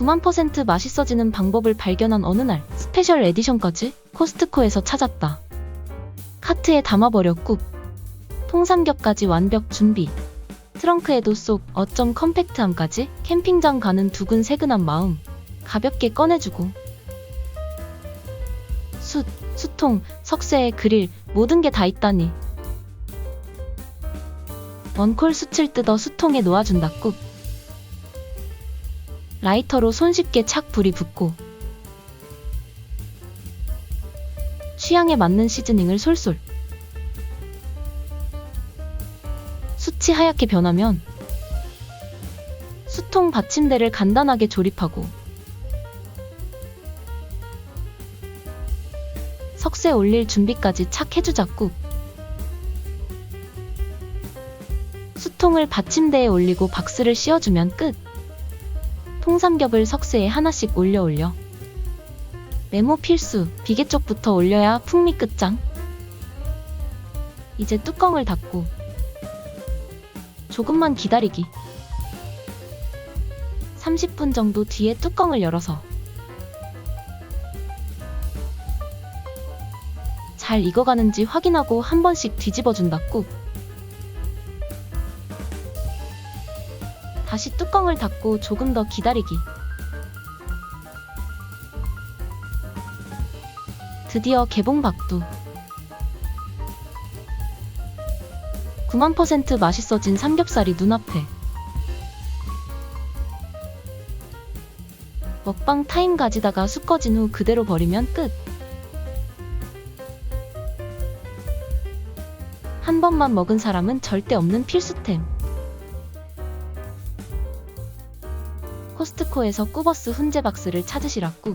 9만 퍼센트 맛있어지는 방법을 발견한 어느 날 스페셜 에디션까지 코스트코에서 찾았다. 카트에 담아버렸고 통삼겹까지 완벽 준비. 트렁크에도 쏙 어쩜 컴팩트함까지 캠핑장 가는 두근새근한 마음 가볍게 꺼내주고 숯, 수통, 석쇠, 그릴 모든 게 다 있다니 원콜 숯을 뜯어 수통에 놓아준다 꾹 라이터로 손쉽게 착 불이 붙고 취향에 맞는 시즈닝을 솔솔. 숯이 하얗게 변하면 수통 받침대를 간단하게 조립하고 석쇠 올릴 준비까지 착 해주자꾸. 수통을 받침대에 올리고 박스를 씌워주면 끝 통삼겹을 석쇠에 하나씩 올려 올려. 네모 필수 비계 쪽부터 올려야 풍미 끝장. 이제 뚜껑을 닫고 조금만 기다리기. 30분 정도 뒤에 뚜껑을 열어서 잘 익어가는지 확인하고 한 번씩 뒤집어준다 꾹 다시 뚜껑을 닫고 조금 더 기다리기. 드디어 개봉 박두. 9만 퍼센트 맛있어진 삼겹살이 눈앞에. 먹방 타임 가지다가 숯 꺼진 후 그대로 버리면 끝. 한 번만 먹은 사람은 절대 없는 필수템. 코스트코에서 꾸버스 훈제 박스를 찾으시라꾸.